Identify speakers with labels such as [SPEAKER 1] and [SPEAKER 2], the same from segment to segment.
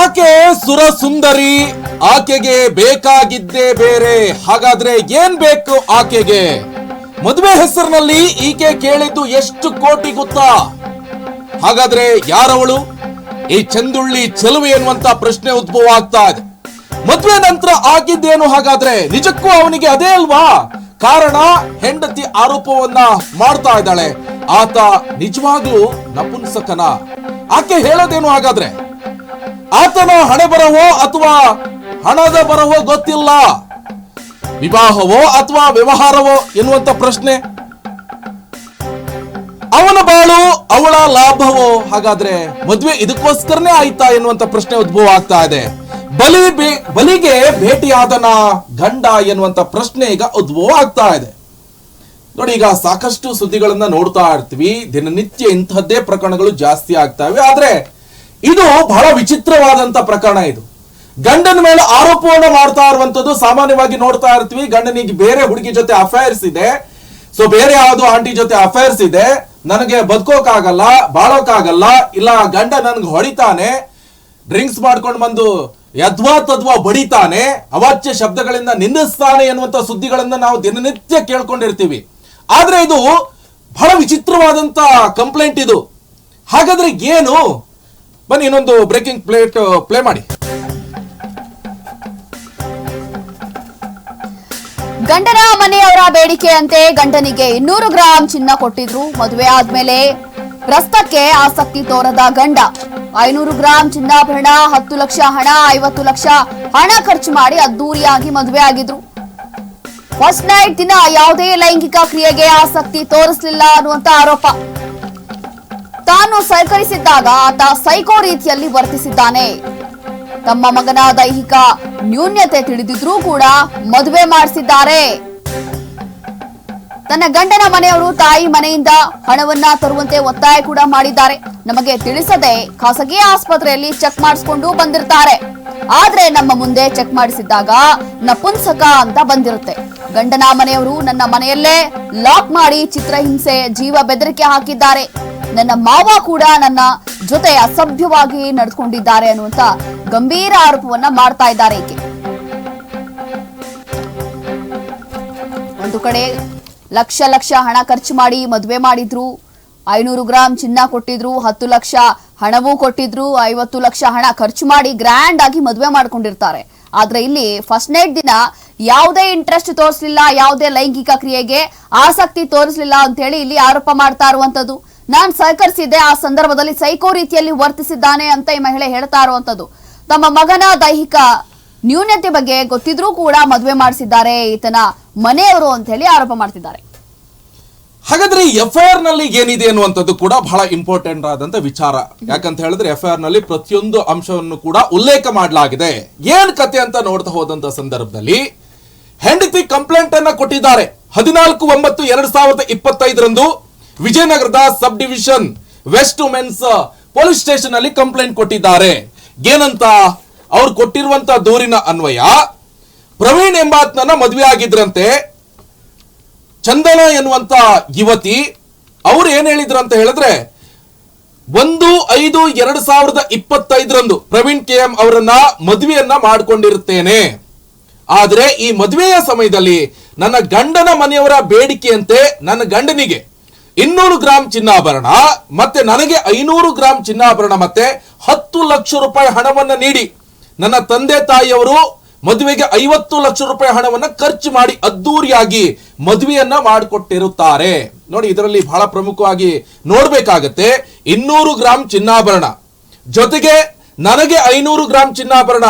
[SPEAKER 1] ಆಕೆ ಸುರ ಸುಂದರಿ ಆಕೆಗೆ ಬೇಕಾಗಿದ್ದೇ ಬೇರೆ. ಹಾಗಾದ್ರೆ ಏನ್ ಬೇಕು ಆಕೆಗೆ? ಮದುವೆ ಹೆಸರಿನಲ್ಲಿ ಈಕೆ ಕೇಳಿದ್ದು ಎಷ್ಟು ಕೋಟಿ ಗೊತ್ತಾ? ಹಾಗಾದ್ರೆ ಯಾರವಳು? ಈ ಚಂದುಳ್ಳಿ ಚೆಲುವೆ ಎನ್ನುವಂತ ಪ್ರಶ್ನೆ ಉದ್ಭವ ಆಗ್ತಾ ಇದೆ. ಮದುವೆ ನಂತರ ಆಗಿದ್ದೇನು ಹಾಗಾದ್ರೆ? ನಿಜಕ್ಕೂ ಅವನಿಗೆ ಅದೇ ಅಲ್ವಾ? ಕಾರಣ, ಹೆಂಡತಿ ಆರೋಪವನ್ನ ಮಾಡ್ತಾ ಇದ್ದಾಳೆ. ಆತ ನಿಜವಾಗ್ಲೂ ನಪುಂಸಕನ. ಆಕೆ ಹೇಳೋದೇನು ಹಾಗಾದ್ರೆ? ಆತನ ಹಣೆ ಬರವೋ ಅಥವಾ ಹಣದ ಬರವೋ ಗೊತ್ತಿಲ್ಲ. ವಿವಾಹವೋ ಅಥವಾ ವ್ಯವಹಾರವೋ ಎನ್ನುವಂತ ಪ್ರಶ್ನೆ. ಅವನ ಬಾಳು ಅವಳ ಲಾಭವೋ? ಹಾಗಾದ್ರೆ ಮದುವೆ ಇದಕ್ಕೋಸ್ಕರನೇ ಆಯ್ತಾ ಎನ್ನುವಂತ ಪ್ರಶ್ನೆ ಉದ್ಭವ ಆಗ್ತಾ ಇದೆ. ಬಲಿ ಬಲಿಗೆ ಭೇಟಿಯಾದನ ಗಂಡ ಎನ್ನುವಂತ ಪ್ರಶ್ನೆ ಈಗ ಉದ್ಭವ ಆಗ್ತಾ ಇದೆ. ನೋಡಿ, ಈಗ ಸಾಕಷ್ಟು ಸುದ್ದಿಗಳನ್ನ ನೋಡ್ತಾ ಇರ್ತೀವಿ. ದಿನನಿತ್ಯ ಇಂಥದ್ದೇ ಪ್ರಕರಣಗಳು ಜಾಸ್ತಿ ಆಗ್ತವೆ ಆದ್ರೆ ಇದು ಬಹಳ ವಿಚಿತ್ರವಾದಂತ ಪ್ರಕರಣ ಇದು. ಗಂಡನ ಮೇಲೆ ಆರೋಪವನ್ನು ಮಾಡ್ತಾ ಇರುವಂತದ್ದು ಸಾಮಾನ್ಯವಾಗಿ ನೋಡ್ತಾ ಇರ್ತೀವಿ. ಗಂಡನಿಗೆ ಬೇರೆ ಹುಡುಗಿ ಜೊತೆ ಅಫೈರ್ಸ್ ಇದೆ. ಸೊ ಬೇರೆ ಯಾವುದು ಆಂಟಿ ಜೊತೆ ಅಫೈರ್ಸ್ ಇದೆ. ನನಗೆ ಬದುಕೋಕಾಗಲ್ಲ, ಬಾಳೋಕಾಗಲ್ಲ. ಇಲ್ಲ, ಗಂಡ ನನ್ಗೆ ಹೊಡಿತಾನೆ. ಡ್ರಿಂಕ್ಸ್ ಮಾಡ್ಕೊಂಡು ಬಂದು ಯದ್ವಾ ತದ್ವಾ ಬಡಿತಾನೆ. ಅವಾಚ್ಯ ಶಬ್ದಗಳಿಂದ ನಿಂದಿಸ್ತಾನೆ ಎನ್ನುವಂತ ಸುದ್ದಿಗಳನ್ನ ನಾವು ದಿನನಿತ್ಯ ಕೇಳ್ಕೊಂಡಿರ್ತೀವಿ. ಆದ್ರೆ ಇದು ಬಹಳ ವಿಚಿತ್ರವಾದಂತ ಕಂಪ್ಲೇಂಟ್ ಇದು. ಹಾಗಾದ್ರೆ ಏನು? ಬನ್ನಿ, ಇನ್ನೊಂದು ಬ್ರೇಕಿಂಗ್ ಪ್ಲೇಟ್ ಪ್ಲೇ ಮಾಡಿ.
[SPEAKER 2] ಗಂಡನ ಮನೆಯವರ ಬೇಡಿಕೆಯಂತೆ ಗಂಡನಿಗೆ ಇನ್ನೂರು ಗ್ರಾಂ ಚಿನ್ನ ಕೊಟ್ಟಿದ್ರು. ಮದುವೆ ಆದ್ಮೇಲೆ ರಸ್ತಕ್ಕೆ ಆಸಕ್ತಿ ತೋರದ ಗಂಡ. ಐನೂರು ಗ್ರಾಂ ಚಿನ್ನಾಭರಣ ಹತ್ತು ಲಕ್ಷ ಹಣ, ಐವತ್ತು ಲಕ್ಷ ಹಣ ಖರ್ಚು ಮಾಡಿ ಅದ್ದೂರಿಯಾಗಿ ಮದುವೆ ಆಗಿದ್ರು. ಫಸ್ಟ್ ನೈಟ್ ದಿನ ಯಾವುದೇ ಲೈಂಗಿಕ ಕ್ರಿಯೆಗೆ ಆಸಕ್ತಿ ತೋರಿಸಲಿಲ್ಲ ಅನ್ನುವಂತ ಆರೋಪ. ತಾನು ಸಹಕರಿಸಿದ್ದಾಗ ಆತ ಸೈಕೋ ರೀತಿಯಲ್ಲಿ ವರ್ತಿಸಿದ್ದಾನೆ. ತಮ್ಮ ಮಗನ ದೈಹಿಕ ನ್ಯೂನ್ಯತೆ ತಿಳಿದಿದ್ರೂ ಕೂಡ ಮದುವೆ ಮಾಡಿಸಿದ್ದಾರೆ. ತನ್ನ ಗಂಡನ ಮನೆಯವರು ತಾಯಿ ಮನೆಯಿಂದ ಹಣವನ್ನ ತರುವಂತೆ ಒತ್ತಾಯ ಕೂಡ ಮಾಡಿದ್ದಾರೆ. ನಮಗೆ ತಿಳಿಸದೆ ಖಾಸಗಿ ಆಸ್ಪತ್ರೆಯಲ್ಲಿ ಚೆಕ್ ಮಾಡಿಸ್ಕೊಂಡು ಬಂದಿರ್ತಾರೆ. ಆದ್ರೆ ನಮ್ಮ ಮುಂದೆ ಚೆಕ್ ಮಾಡಿಸಿದ್ದಾಗ ನಪುಂಸಕ ಅಂತ ಬಂದಿರುತ್ತೆ. ಗಂಡನ ಮನೆಯವರು ನನ್ನ ಮನೆಯಲ್ಲೇ ಲಾಕ್ ಮಾಡಿ ಚಿತ್ರಹಿಂಸೆ ಜೀವ ಬೆದರಿಕೆ ಹಾಕಿದ್ದಾರೆ. ನನ್ನ ಮಾವ ಕೂಡ ನನ್ನ ಜೊತೆ ಅಸಭ್ಯವಾಗಿ ನಡೆದುಕೊಂಡಿದ್ದಾರೆ ಅನ್ನುವಂತ ಗಂಭೀರ ಆರೋಪವನ್ನ ಮಾಡ್ತಾ ಇದ್ದಾರೆ ಈಕೆ. ಒಂದು ಕಡೆ ಲಕ್ಷ ಲಕ್ಷ ಹಣ ಖರ್ಚು ಮಾಡಿ ಮದುವೆ ಮಾಡಿದ್ರು. ಐನೂರು ಗ್ರಾಂ ಚಿನ್ನ ಕೊಟ್ಟಿದ್ರು, ಹತ್ತು ಲಕ್ಷ ಹಣವೂ ಕೊಟ್ಟಿದ್ರು, ಐವತ್ತು ಲಕ್ಷ ಹಣ ಖರ್ಚು ಮಾಡಿ ಗ್ರ್ಯಾಂಡ್ ಆಗಿ ಮದುವೆ ಮಾಡ್ಕೊಂಡಿರ್ತಾರೆ. ಆದ್ರೆ ಇಲ್ಲಿ ಫಸ್ಟ್ ನೈಟ್ ದಿನ ಯಾವುದೇ ಇಂಟ್ರೆಸ್ಟ್ ತೋರಿಸಲಿಲ್ಲ, ಯಾವುದೇ ಲೈಂಗಿಕ ಕ್ರಿಯೆಗೆ ಆಸಕ್ತಿ ತೋರಿಸಲಿಲ್ಲ ಅಂತ ಹೇಳಿ ಇಲ್ಲಿ ಆರೋಪ ಮಾಡ್ತಾ ಇರುವಂತದ್ದು. ನಾನ್ ಸಹಕರಿಸಿದ್ದೆ, ಆ ಸಂದರ್ಭದಲ್ಲಿ ಸೈಕೋ ರೀತಿಯಲ್ಲಿ ವರ್ತಿಸಿದ್ದಾನೆ ಅಂತ ಈ ಮಹಿಳೆ ಹೇಳ್ತಾ ಇರುವಂತದ್ದು. ತಮ್ಮ ಮಗನ ದೈಹಿಕ ನ್ಯೂನ್ಯತೆ ಬಗ್ಗೆ ಗೊತ್ತಿದ್ರೂ ಕೂಡ ಮದುವೆ ಮಾಡಿಸಿದ್ದಾರೆ ಈತನ ಮನೆಯವರು ಅಂತ ಹೇಳಿ ಆರೋಪ ಮಾಡ್ತಿದ್ದಾರೆ.
[SPEAKER 1] ಹಾಗಾದ್ರೆ ಎಫ್ಐಆರ್ನಲ್ಲಿ ಏನಿದೆ ಅನ್ನುವಂಥದ್ದು ಕೂಡ ಬಹಳ ಇಂಪಾರ್ಟೆಂಟ್ ಆದಂತ ವಿಚಾರ. ಯಾಕಂತ ಹೇಳಿದ್ರೆ ಎಫ್ಐಆರ್ ಆರ್ನಲ್ಲಿ ಪ್ರತಿಯೊಂದು ಅಂಶವನ್ನು ಕೂಡ ಉಲ್ಲೇಖ ಮಾಡಲಾಗಿದೆ. ಏನ್ ಕತೆ ಅಂತ ನೋಡ್ತಾ ಹೋದಂತ ಸಂದರ್ಭದಲ್ಲಿ ಹೆಂಡತಿ ಕಂಪ್ಲೇಂಟ್ ಅನ್ನ ಕೊಟ್ಟಿದ್ದಾರೆ. ಹದಿನಾಲ್ಕು ಒಂಬತ್ತು ಎರಡ್ ಸಾವಿರದ ಇಪ್ಪತ್ತೈದರಂದು ವಿಜಯನಗರದ sub division west women's police station ಅಲ್ಲಿ ಕಂಪ್ಲೇಂಟ್ ಕೊಟ್ಟಿದ್ದಾರೆ. ಏನಂತ? ಅವ್ರು ಕೊಟ್ಟಿರುವಂತ ದೂರಿನ ಅನ್ವಯ, ಪ್ರವೀಣ್ ಎಂಬಾತ್ನ ಮದುವೆ ಆಗಿದ್ರಂತೆ, ಚಂದನ ಎನ್ನುವಂತ ಯುವತಿ, ಅವ್ರು ಏನ್ ಹೇಳಿದ್ರು ಅಂತ ಹೇಳಿದ್ರೆ, ಒಂದು, ಐದು, ಎರಡ್ ಸಾವಿರದ ಇಪ್ಪತ್ತೈದರಂದು ಪ್ರವೀಣ್ ಕೆ ಎಂ ಅವರನ್ನ ಮದುವೆಯನ್ನ ಮಾಡಿಕೊಂಡಿರುತ್ತೇನೆ. ಆದರೆ ಈ ಮದುವೆಯ ಸಮಯದಲ್ಲಿ ನನ್ನ ಗಂಡನ ಮನೆಯವರ ಬೇಡಿಕೆಯಂತೆ ನನ್ನ ಗಂಡನಿಗೆ ಇನ್ನೂರು ಗ್ರಾಂ ಚಿನ್ನಾಭರಣ, ಮತ್ತೆ ನನಗೆ ಐನೂರು ಗ್ರಾಂ ಚಿನ್ನಾಭರಣ, ಮತ್ತೆ ಹತ್ತು ಲಕ್ಷ ರೂಪಾಯಿ ಹಣವನ್ನು ನೀಡಿ. ನನ್ನ ತಂದೆ ತಾಯಿಯವರು ಮದುವೆಗೆ ಐವತ್ತು ಲಕ್ಷ ರೂಪಾಯಿ ಹಣವನ್ನು ಖರ್ಚು ಮಾಡಿ ಅದ್ದೂರಿಯಾಗಿ ಮದುವೆಯನ್ನ ಮಾಡಿಕೊಟ್ಟಿರುತ್ತಾರೆ. ನೋಡಿ, ಇದರಲ್ಲಿ ಬಹಳ ಪ್ರಮುಖವಾಗಿ ನೋಡಬೇಕಾಗತ್ತೆ, ಇನ್ನೂರು ಗ್ರಾಂ ಚಿನ್ನಾಭರಣ. ಜೊತೆಗೆ ನನಗೆ ಐನೂರು ಗ್ರಾಂ ಚಿನ್ನಾಭರಣ.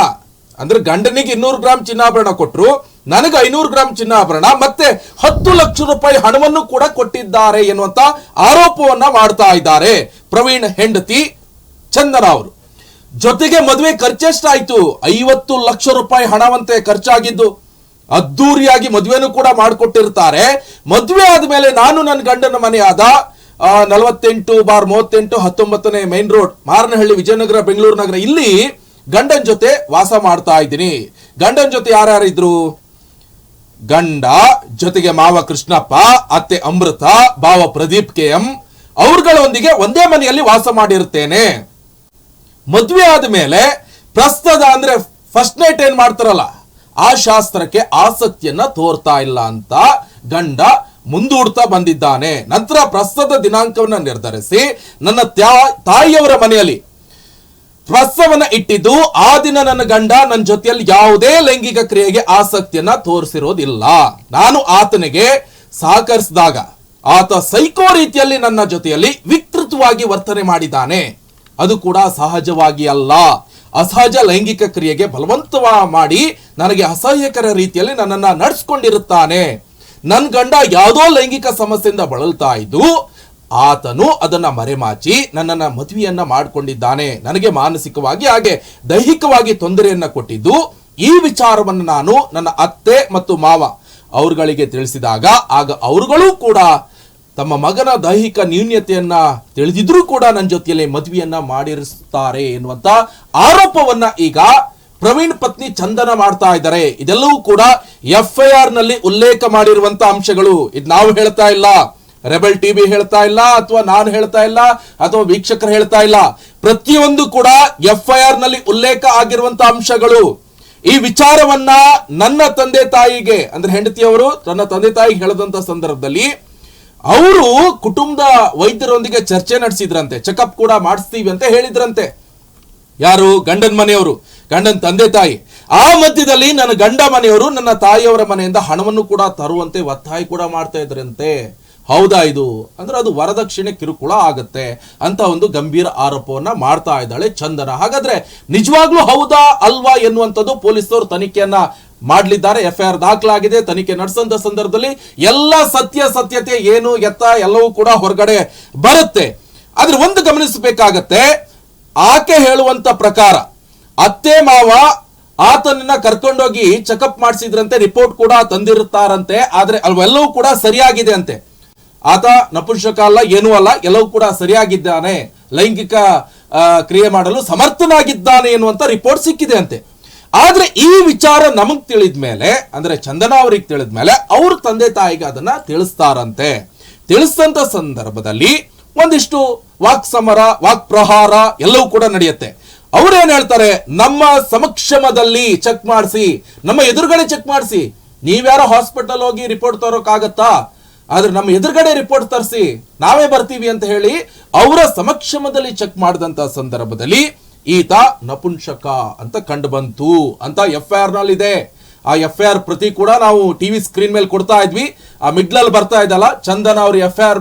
[SPEAKER 1] ಅಂದ್ರೆ ಗಂಡನಿಗೆ ಇನ್ನೂರು ಗ್ರಾಂ ಚಿನ್ನಾಭರಣ ಕೊಟ್ಟರು ನನಗೆ ಐನೂರು ಗ್ರಾಂ ಚಿನ್ನಾಭರಣ, ಮತ್ತೆ ಹತ್ತು ಲಕ್ಷ ರೂಪಾಯಿ ಹಣವನ್ನು ಕೂಡ ಕೊಟ್ಟಿದ್ದಾರೆ ಎನ್ನುವಂತ ಆರೋಪವನ್ನ ಮಾಡ್ತಾ ಇದ್ದಾರೆ ಪ್ರವೀಣ್ ಹೆಂಡತಿ ಚಂದನ ಅವರು. ಜೊತೆಗೆ ಮದುವೆ ಖರ್ಚೆಷ್ಟಾಯ್ತು ಐವತ್ತು ಲಕ್ಷ ರೂಪಾಯಿ ಹಣವಂತೆ ಖರ್ಚಾಗಿದ್ದು. ಅದ್ದೂರಿಯಾಗಿ ಮದುವೆನೂ ಕೂಡ ಮಾಡಿಕೊಟ್ಟಿರ್ತಾರೆ. ಮದುವೆ ಆದ್ಮೇಲೆ ನಾನು ನನ್ನ ಗಂಡನ ಮನೆಯಾದ ಆದ ನಲವತ್ತೆಂಟು ಬಾರ್ ಮೂವತ್ತೆಂಟು ಹತ್ತೊಂಬತ್ತನೇ ಮೈನ್ ರೋಡ್, ಮಾರನಹಳ್ಳಿ ವಿಜಯನಗರ ಬೆಂಗಳೂರು ನಗರ. ಇಲ್ಲಿ ಗಂಡನ ಜೊತೆ ವಾಸ ಮಾಡ್ತಾ ಇದ್ದೀನಿ. ಗಂಡನ ಜೊತೆ ಯಾರ್ಯಾರಿದ್ರು? ಗಂಡ, ಜೊತೆಗೆ ಮಾವ ಕೃಷ್ಣಪ್ಪ, ಅತ್ತೆ ಅಮೃತ ಭಾವ ಪ್ರದೀಪ್ ಕೆ ಎಂ. ಅವ್ರಗಳೊಂದಿಗೆ ಒಂದೇ ಮನೆಯಲ್ಲಿ ವಾಸ ಮಾಡಿರುತ್ತೇನೆ ಮದುವೆ ಆದ ಮೇಲೆ ಪ್ರಸ್ತದ ಅಂದ್ರೆ ಫಸ್ಟ್ ನೈಟ್ ಏನ್ ಮಾಡ್ತಾರಲ್ಲ, ಆ ಶಾಸ್ತ್ರಕ್ಕೆ ಆಸಕ್ತಿಯನ್ನ ತೋರ್ತಾ ಇಲ್ಲ ಅಂತ ಗಂಡ ಮುಂದೂಡ್ತಾ ಬಂದಿದ್ದಾನೆ. ನಂತರ ಪ್ರಸ್ತದ ದಿನಾಂಕವನ್ನ ನಿರ್ಧರಿಸಿ ನನ್ನ ತ್ಯಾ- ತಾಯಿಯವರ ಮನೆಯಲ್ಲಿ ಪ್ರಸವನ ಇಟ್ಟಿದ್ದು, ಆ ದಿನ ನನ್ನ ಗಂಡ ನನ್ನ ಜೊತೆಯಲ್ಲಿ ಯಾವುದೇ ಲೈಂಗಿಕ ಕ್ರಿಯೆಗೆ ಆಸಕ್ತಿಯನ್ನ ತೋರಿಸಿರೋದಿಲ್ಲ. ನಾನು ಆತನಿಗೆ ಸಹಕರಿಸಿದಾಗ ಆತ ಸೈಕೋ ರೀತಿಯಲ್ಲಿ ನನ್ನ ಜೊತೆಯಲ್ಲಿ ವಿಕೃತವಾಗಿ ವರ್ತನೆ ಮಾಡಿದ್ದಾನೆ. ಅದು ಕೂಡ ಸಹಜವಾಗಿ ಅಲ್ಲ. ಅಸಹಜ ಲೈಂಗಿಕ ಕ್ರಿಯೆಗೆ ಬಲವಂತ ಮಾಡಿ ನನಗೆ ಅಸಹ್ಯಕರ ರೀತಿಯಲ್ಲಿ ನನ್ನನ್ನು ನಡೆಸ್ಕೊಂಡಿರುತ್ತಾನೆ. ನನ್ನ ಗಂಡ ಯಾವುದೋ ಲೈಂಗಿಕ ಸಮಸ್ಯೆಯಿಂದ ಬಳಲ್ತಾ ಇದ್ದು, ಆತನು ಅದನ್ನ ಮರೆಮಾಚಿ ನನ್ನನ್ನ ಮದುವೆಯನ್ನ ಮಾಡಿಕೊಂಡಿದ್ದಾನೆ. ನನಗೆ ಮಾನಸಿಕವಾಗಿ ಹಾಗೆ ದೈಹಿಕವಾಗಿ ತೊಂದರೆಯನ್ನ ಕೊಟ್ಟಿದ್ದು, ಈ ವಿಚಾರವನ್ನು ನಾನು ನನ್ನ ಅತ್ತೆ ಮತ್ತು ಮಾವ ಅವರುಗಳಿಗೆ ತಿಳಿಸಿದಾಗ, ಆಗ ಅವರುಗಳು ಕೂಡ ತಮ್ಮ ಮಗನ ದೈಹಿಕ ನ್ಯೂನ್ಯತೆಯನ್ನ ತಿಳಿದಿದ್ರೂ ಕೂಡ ನನ್ನ ಜೊತೆಯಲ್ಲಿ ಮದುವೆಯನ್ನ ಮಾಡಿರುತ್ತಾರೆ ಎನ್ನುವಂತ ಆರೋಪವನ್ನ ಈಗ ಪ್ರವೀಣ್ ಪತ್ನಿ ಚಂದನ ಮಾಡ್ತಾ ಇದ್ದಾರೆ. ಇದೆಲ್ಲವೂ ಕೂಡ ಎಫ್ ಐ ಆರ್ನಲ್ಲಿ ಉಲ್ಲೇಖ ಮಾಡಿರುವಂತ ಅಂಶಗಳು. ಇದು ನಾವು ಹೇಳ್ತಾ ಇಲ್ಲ. ರೆಬೆಲ್ ಟಿವಿ ಹೇಳ್ತಾ ಇಲ್ಲ, ಅಥವಾ ನಾನು ಹೇಳ್ತಾ ಇಲ್ಲ, ಅಥವಾ ವೀಕ್ಷಕರು ಹೇಳ್ತಾ ಇಲ್ಲ. ಪ್ರತಿಯೊಂದು ಕೂಡ ಎಫ್ ಐ ಆರ್ನಲ್ಲಿ ಉಲ್ಲೇಖ ಆಗಿರುವಂತ ಅಂಶಗಳು. ಈ ವಿಚಾರವನ್ನ ನನ್ನ ತಂದೆ ತಾಯಿಗೆ, ಅಂದ್ರೆ ಹೆಂಡತಿಯವರು, ತನ್ನ ತಂದೆ ತಾಯಿಗೆ ಹೇಳದಂತ ಸಂದರ್ಭದಲ್ಲಿ ಅವರು ಕುಟುಂಬದ ವೈದ್ಯರೊಂದಿಗೆ ಚರ್ಚೆ ನಡೆಸಿದ್ರಂತೆ ಚೆಕಪ್ ಕೂಡ ಮಾಡಿಸ್ತೀವಿ ಅಂತ ಹೇಳಿದ್ರಂತೆ. ಯಾರು? ಗಂಡನ ಮನೆಯವರು. ಗಂಡನ ತಂದೆ ತಾಯಿ. ಆ ಮಧ್ಯದಲ್ಲಿ ನನ್ನ ಗಂಡ ಮನೆಯವರು ನನ್ನ ತಾಯಿಯವರ ಮನೆಯಿಂದ ಹಣವನ್ನು ಕೂಡ ತರುವಂತೆ ಒತ್ತಾಯ ಕೂಡ ಮಾಡ್ತಾ ಇದ್ರಂತೆ. ಹೌದಾ ಇದು? ಅಂದ್ರೆ ಅದು ವರದಕ್ಷಿಣೆ ಕಿರುಕುಳ ಆಗತ್ತೆ ಅಂತ ಒಂದು ಗಂಭೀರ ಆರೋಪವನ್ನ ಮಾಡ್ತಾ ಇದ್ದಾಳೆ ಚಂದನ. ಹಾಗಾದ್ರೆ ನಿಜವಾಗ್ಲೂ ಹೌದಾ ಅಲ್ವಾ ಎನ್ನುವಂಥದ್ದು ಪೊಲೀಸರು ತನಿಖೆಯನ್ನ ಮಾಡ್ಲಿದ್ದಾರೆ. ಎಫ್ಐಆರ್ ದಾಖಲಾಗಿದೆ. ತನಿಖೆ ನಡೆಸಂತ ಸಂದರ್ಭದಲ್ಲಿ ಎಲ್ಲ ಸತ್ಯ ಸತ್ಯತೆ ಏನು, ಎತ್ತ ಎಲ್ಲವೂ ಕೂಡ ಹೊರಗಡೆ ಬರುತ್ತೆ. ಆದ್ರೆ ಒಂದು ಗಮನಿಸಬೇಕಾಗತ್ತೆ, ಆಕೆ ಹೇಳುವಂತ ಪ್ರಕಾರ ಅತ್ತೆ ಮಾವ ಆತನನ್ನ ಕರ್ಕೊಂಡೋಗಿ ಚೆಕಪ್ ಮಾಡಿಸಿದ್ರಂತೆ ರಿಪೋರ್ಟ್ ಕೂಡ ತಂದಿರುತ್ತಾರಂತೆ, ಆದ್ರೆ ಅವೆಲ್ಲವೂ ಕೂಡ ಸರಿಯಾಗಿದೆ ಅಂತೆ. ಆತ ನಪುಂಸಕ ಅಲ್ಲ, ಏನೂ ಅಲ್ಲ, ಎಲ್ಲವೂ ಕೂಡ ಸರಿಯಾಗಿದ್ದಾನೆ. ಲೈಂಗಿಕ ಕ್ರಿಯೆ ಮಾಡಲು ಸಮರ್ಥನಾಗಿದ್ದಾನೆ ಎನ್ನುವಂತ ರಿಪೋರ್ಟ್ ಸಿಕ್ಕಿದೆ ಅಂತೆ. ಆದ್ರೆ ಈ ವಿಚಾರ ನಮಗ್ ತಿಳಿದ ಮೇಲೆ, ಅಂದ್ರೆ ಚಂದನ ಅವ್ರಿಗೆ ತಿಳಿದ ಮೇಲೆ, ಅವ್ರ ತಂದೆ ತಾಯಿಗೆ ಅದನ್ನ ತಿಳಿಸ್ತಾರಂತೆ. ತಿಳಿಸಿದಂತ ಸಂದರ್ಭದಲ್ಲಿ ಒಂದಿಷ್ಟು ವಾಕ್ ಸಮರ ವಾಕ್ ಪ್ರಹಾರ ಎಲ್ಲವೂ ಕೂಡ ನಡೆಯುತ್ತೆ. ಅವ್ರೇನ್ ಹೇಳ್ತಾರೆ? ನಮ್ಮ ಸಮಕ್ಷಮದಲ್ಲಿ ಚೆಕ್ ಮಾಡಿಸಿ, ನಮ್ಮ ಎದುರುಗಡೆ ಚೆಕ್ ಮಾಡಿಸಿ. ನೀವ್ಯಾರೋ ಹಾಸ್ಪಿಟಲ್ ಹೋಗಿ ರಿಪೋರ್ಟ್ ತರೋಕ್ಕಾಗತ್ತಾ ಆದ್ರೆ ನಮ್ಮ ಎದುರುಗಡೆ ರಿಪೋರ್ಟ್ ತರಿಸಿ, ನಾವೇ ಬರ್ತೀವಿ ಅಂತ ಹೇಳಿ ಅವರ ಸಮಕ್ಷಮದಲ್ಲಿ ಚೆಕ್ ಮಾಡಿದಂತ ಸಂದರ್ಭದಲ್ಲಿ ಈತ ನಪುಂಸಕ ಅಂತ ಕಂಡು ಬಂತು ಅಂತ ಎಫ್ ಐ ಇದೆ ಆ ಎಫ್ ಐ ಆರ್ ಪ್ರತಿ ಕೂಡ ನಾವು ಟಿವಿ ಸ್ಕ್ರೀನ್ ಮೇಲೆ ಕೊಡ್ತಾ ಇದ್ವಿ. ಆ ಮಿಡ್ಲಲ್ಲಿ ಬರ್ತಾ ಇದ್ದಲ್ಲ ಚಂದನ ಅವರು F I R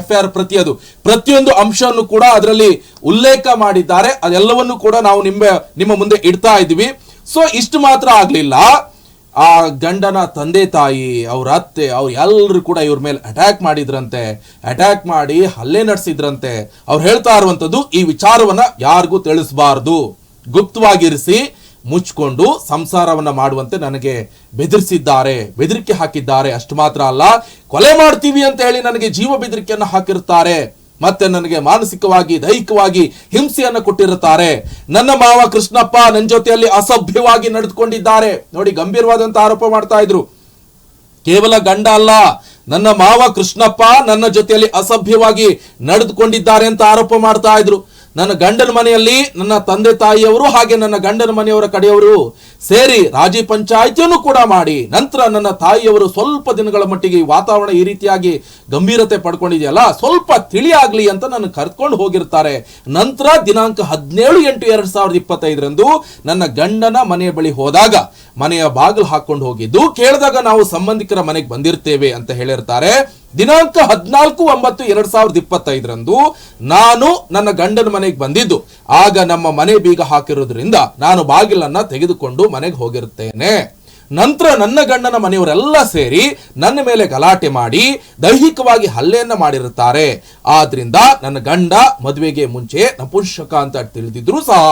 [SPEAKER 1] F I R ಪ್ರತಿ ಅದು. ಪ್ರತಿಯೊಂದು ಅಂಶವನ್ನು ಕೂಡ ಅದರಲ್ಲಿ ಉಲ್ಲೇಖ ಮಾಡಿದ್ದಾರೆ. ಅದೆಲ್ಲವನ್ನು ಕೂಡ ನಾವು ನಿಮ್ಮ ನಿಮ್ಮ ಮುಂದೆ ಇಡ್ತಾ ಇದ್ವಿ. ಸೊ ಇಷ್ಟು ಮಾತ್ರ ಆಗ್ಲಿಲ್ಲ. ಆ ಗಂಡನ ತಂದೆ ತಾಯಿ, ಅವ್ರ ಅತ್ತೆ, ಅವ್ರು ಎಲ್ಲರೂ ಕೂಡ ಇವ್ರ ಮೇಲೆ ಅಟ್ಯಾಕ್ ಮಾಡಿದ್ರಂತೆ. ಅಟ್ಯಾಕ್ ಮಾಡಿ ಹಲ್ಲೆ ನಡೆಸಿದ್ರಂತೆ. ಅವ್ರು ಹೇಳ್ತಾ ಇರುವಂಥದ್ದು ಈ ವಿಚಾರವನ್ನ ಯಾರಿಗೂ ತಿಳಿಸಬಾರ್ದು. ಗುಪ್ತವಾಗಿರಿಸಿ ಮುಚ್ಕೊಂಡು ಸಂಸಾರವನ್ನ ಮಾಡುವಂತೆ ನನಗೆ ಬೆದರಿಸಿದ್ದಾರೆ. ಬೆದರಿಕೆ ಹಾಕಿದ್ದಾರೆ. ಅಷ್ಟು ಮಾತ್ರ ಅಲ್ಲ, ಕೊಲೆ ಮಾಡ್ತೀವಿ ಅಂತ ಹೇಳಿ ನನಗೆ ಜೀವ ಬೆದರಿಕೆಯನ್ನು ಹಾಕಿರುತ್ತಾರೆ ಮತ್ತೆ ನನಗೆ ಮಾನಸಿಕವಾಗಿ, ದೈಹಿಕವಾಗಿ ಹಿಂಸೆಯನ್ನು ಕೊಟ್ಟಿರುತ್ತಾರೆ. ನನ್ನ ಮಾವ ಕೃಷ್ಣಪ್ಪ ನನ್ನ ಜೊತೆಯಲ್ಲಿ ಅಸಭ್ಯವಾಗಿ ನಡೆದುಕೊಂಡಿದ್ದಾರೆ. ನೋಡಿ ಗಂಭೀರವಾದಂತ ಆರೋಪ ಮಾಡ್ತಾ ಇದ್ರು. ಕೇವಲ ಗಂಡ ಅಲ್ಲ, ನನ್ನ ಮಾವ ಕೃಷ್ಣಪ್ಪ ನನ್ನ ಜೊತೆಯಲ್ಲಿ ಅಸಭ್ಯವಾಗಿ ನಡೆದುಕೊಂಡಿದ್ದಾರೆ ಅಂತ ಆರೋಪ ಮಾಡ್ತಾ ಇದ್ರು. ನನ್ನ ಗಂಡನ ಮನೆಯಲ್ಲಿ ನನ್ನ ತಂದೆ ತಾಯಿಯವರು ಹಾಗೆ ನನ್ನ ಗಂಡನ ಮನೆಯವರ ಕಡೆಯವರು ಸೇರಿ ರಾಜಿ ಪಂಚಾಯಿತಿಯನ್ನು ಕೂಡ ಮಾಡಿ, ನಂತರ ನನ್ನ ತಾಯಿಯವರು ಸ್ವಲ್ಪ ದಿನಗಳ ಮಟ್ಟಿಗೆ ವಾತಾವರಣ ಈ ರೀತಿಯಾಗಿ ಗಂಭೀರತೆ ಪಡ್ಕೊಂಡಿದೆಯಲ್ಲ, ಸ್ವಲ್ಪ ತಿಳಿಯಾಗಲಿ ಅಂತ ನನ್ನ ಕರ್ಕೊಂಡು ಹೋಗಿರ್ತಾರೆ. ನಂತರ ದಿನಾಂಕ ಹದಿನೇಳು ಎಂಟು ಎರಡು ಸಾವಿರದ ಇಪ್ಪತ್ತೈದರಂದು ನನ್ನ ಗಂಡನ ಮನೆಯ ಬಳಿ ಹೋದಾಗ ಮನೆಯ ಬಾಗಿಲು ಹಾಕೊಂಡು ಹೋಗಿದ್ದು, ಕೇಳಿದಾಗ ನಾವು ಸಂಬಂಧಿಕರ ಮನೆಗೆ ಬಂದಿರ್ತೇವೆ ಅಂತ ಹೇಳಿರ್ತಾರೆ. ದಿನಾಂಕ ಹದಿನಾಲ್ಕು ಒಂಬತ್ತು ಎರಡ್ ಸಾವಿರದ ಇಪ್ಪತ್ತೈದರಂದು ನಾನು ನನ್ನ ಗಂಡನ ಮನೆಗೆ ಬಂದಿದ್ದು. ಆಗ ನಮ್ಮ ಮನೆ ಬೀಗ ಹಾಕಿರೋದ್ರಿಂದ ನಾನು ಬಾಗಿಲನ್ನ ತೆಗೆದುಕೊಂಡು ಮನೆಗೆ ಹೋಗಿರುತ್ತೇನೆ. ನಂತರ ನನ್ನ ಗಂಡನ ಮನೆಯವರೆಲ್ಲ ಸೇರಿ ನನ್ನ ಮೇಲೆ ಗಲಾಟೆ ಮಾಡಿ ದೈಹಿಕವಾಗಿ ಹಲ್ಲೆಯನ್ನ ಮಾಡಿರುತ್ತಾರೆ. ಆದ್ರಿಂದ ನನ್ನ ಗಂಡ ಮದುವೆಗೆ ಮುಂಚೆ ನಪುಂಸಕ ಅಂತ ತಿಳಿದಿದ್ರು ಸಹ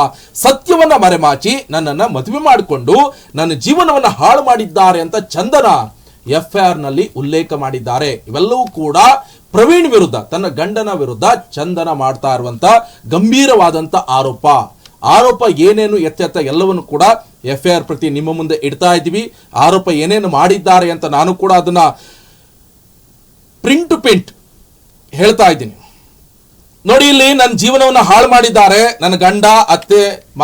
[SPEAKER 1] ಸತ್ಯವನ್ನ ಮರೆಮಾಚಿ ನನ್ನನ್ನ ಮದುವೆ ಮಾಡಿಕೊಂಡು ನನ್ನ ಜೀವನವನ್ನ ಹಾಳು ಮಾಡಿದ್ದಾರೆ ಅಂತ ಚಂದನ ಎಫ್ ಐ ಆರ್ನಲ್ಲಿ ಉಲ್ಲೇಖ ಮಾಡಿದ್ದಾರೆ. ಇವೆಲ್ಲವೂ ಕೂಡ ಪ್ರವೀಣ್ ವಿರುದ್ಧ, ತನ್ನ ಗಂಡನ ವಿರುದ್ಧ ಚಂದನ ಮಾಡ್ತಾ ಇರುವಂತ ಗಂಭೀರವಾದಂತ ಆರೋಪ. ಆರೋಪ ಏನೇನು ಎತ್ತೆತ್ತ ಎಲ್ಲವನ್ನು ಕೂಡ ಎಫ್ ಐ ಆರ್ ಪ್ರತಿ ನಿಮ್ಮ ಮುಂದೆ ಇಡ್ತಾ ಇದ್ದೀವಿ. ಆರೋಪ ಏನೇನು ಮಾಡಿದ್ದಾರೆ ಅಂತ ನಾನು ಕೂಡ ಅದನ್ನ ಪ್ರಿಂಟ್ ಪ್ರಿಂಟ್ ಹೇಳ್ತಾ ಇದ್ದೀನಿ. ನೋಡಿ ಇಲ್ಲಿ ನನ್ನ ಜೀವನವನ್ನು ಹಾಳು ಮಾಡಿದ್ದಾರೆ. ನನ್ನ ಗಂಡ, ಅತ್ತೆ